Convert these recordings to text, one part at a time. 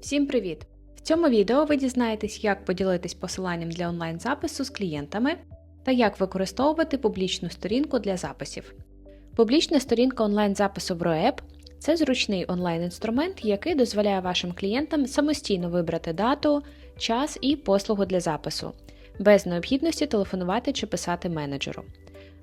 Всім привіт! В цьому відео ви дізнаєтесь, як поділитись посиланням для онлайн-запису з клієнтами та як використовувати публічну сторінку для записів. Публічна сторінка онлайн-запису в RoApp – це зручний онлайн-інструмент, який дозволяє вашим клієнтам самостійно вибрати дату, час і послугу для запису, без необхідності телефонувати чи писати менеджеру.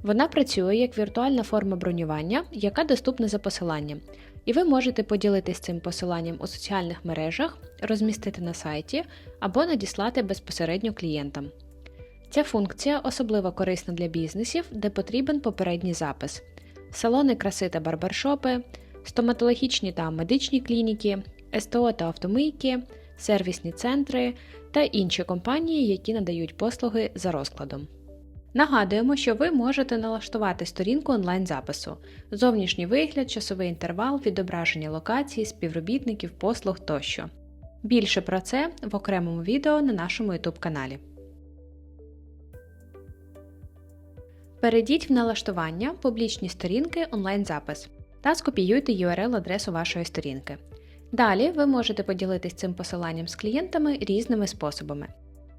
Вона працює як віртуальна форма бронювання, яка доступна за посиланням, і ви можете поділитись цим посиланням у соціальних мережах, розмістити на сайті або надіслати безпосередньо клієнтам. Ця функція особливо корисна для бізнесів, де потрібен попередній запис: салони краси та барбершопи, стоматологічні та медичні клініки, СТО та автомийки, сервісні центри та інші компанії, які надають послуги за розкладом. Нагадуємо, що ви можете налаштувати сторінку онлайн-запису, зовнішній вигляд, часовий інтервал, відображення локацій, співробітників, послуг тощо. Більше про це в окремому відео на нашому YouTube каналі. Перейдіть в налаштування публічні сторінки онлайн-запис та скопіюйте URL-адресу вашої сторінки. Далі ви можете поділитись цим посиланням з клієнтами різними способами.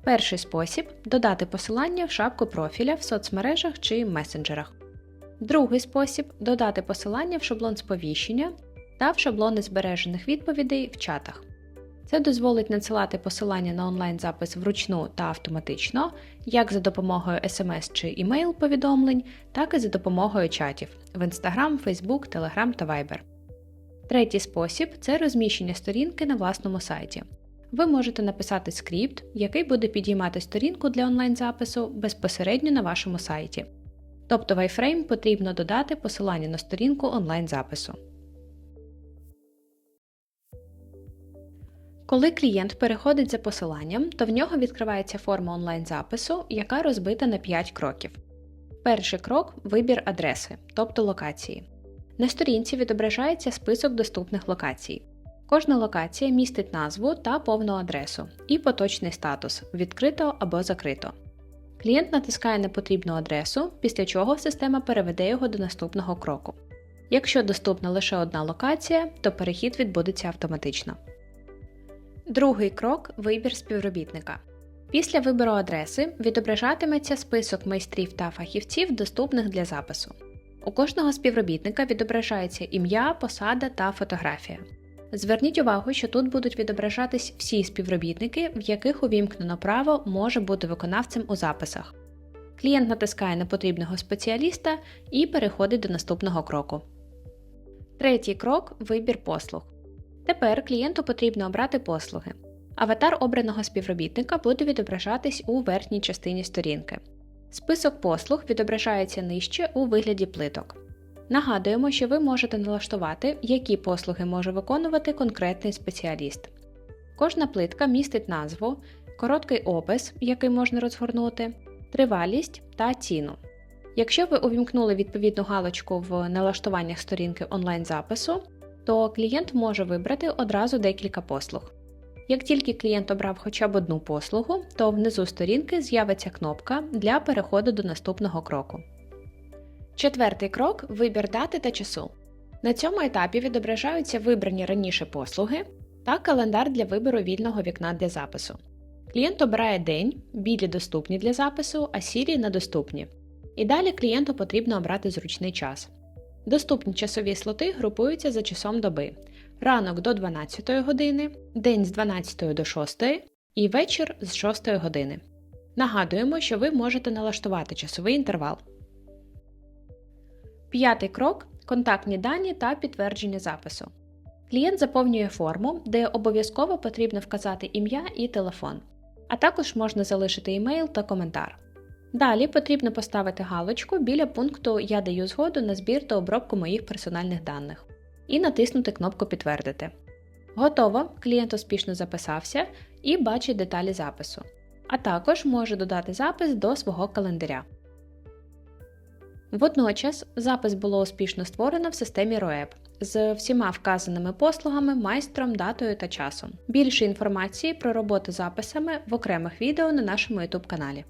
Перший спосіб додати посилання в шапку профіля в соцмережах чи месенджерах. Другий спосіб додати посилання в шаблон сповіщення та в шаблони збережених відповідей в чатах. Це дозволить надсилати посилання на онлайн-запис вручну та автоматично, як за допомогою SMS чи email повідомлень, так і за допомогою чатів в Instagram, Facebook, Telegram та Viber. Третій спосіб це розміщення сторінки на власному сайті. Ви можете написати скрипт, який буде підіймати сторінку для онлайн-запису безпосередньо на вашому сайті. Тобто в iFrame потрібно додати посилання на сторінку онлайн-запису. Коли клієнт переходить за посиланням, то в нього відкривається форма онлайн-запису, яка розбита на 5 кроків. Перший крок вибір адреси, тобто локації. На сторінці відображається список доступних локацій. Кожна локація містить назву та повну адресу і поточний статус відкрито або закрито. Клієнт натискає на потрібну адресу, після чого система переведе його до наступного кроку. Якщо доступна лише одна локація, то перехід відбудеться автоматично. Другий крок вибір співробітника. Після вибору адреси відображатиметься список майстрів та фахівців, доступних для запису. У кожного співробітника відображається ім'я, посада та фотографія. Зверніть увагу, що тут будуть відображатись всі співробітники, в яких увімкнено право може бути виконавцем у записах. Клієнт натискає на потрібного спеціаліста і переходить до наступного кроку. Третій крок вибір послуг. Тепер клієнту потрібно обрати послуги. Аватар обраного співробітника буде відображатись у верхній частині сторінки. Список послуг відображається нижче у вигляді плиток. Нагадуємо, що ви можете налаштувати, які послуги може виконувати конкретний спеціаліст. Кожна плитка містить назву, короткий опис, який можна розгорнути, тривалість та ціну. Якщо ви увімкнули відповідну галочку в налаштуваннях сторінки онлайн-запису, то клієнт може вибрати одразу декілька послуг. Як тільки клієнт обрав хоча б одну послугу, то внизу сторінки з'явиться кнопка для переходу до наступного кроку. Четвертий крок вибір дати та часу. На цьому етапі відображаються вибрані раніше послуги та календар для вибору вільного вікна для запису. Клієнт обирає день, білі доступні для запису, а сірі недоступні. І далі клієнту потрібно обрати зручний час. Доступні часові слоти групуються за часом доби: ранок до 12 години, день з 12 до 6 і вечір з 6 години. Нагадуємо, що ви можете налаштувати часовий інтервал. П'ятий крок контактні дані та підтвердження запису. Клієнт заповнює форму, де обов'язково потрібно вказати ім'я і телефон, а також можна залишити імейл та коментар. Далі потрібно поставити галочку біля пункту Я даю згоду на збір та обробку моїх персональних даних і натиснути кнопку Підтвердити. Готово, клієнт успішно записався і бачить деталі запису, а також може додати запис до свого календаря. Водночас запис було успішно створено в системі РОЕП з всіма вказаними послугами, майстром, датою та часом. Більше інформації про роботу записами в окремих відео на нашому YouTube каналі.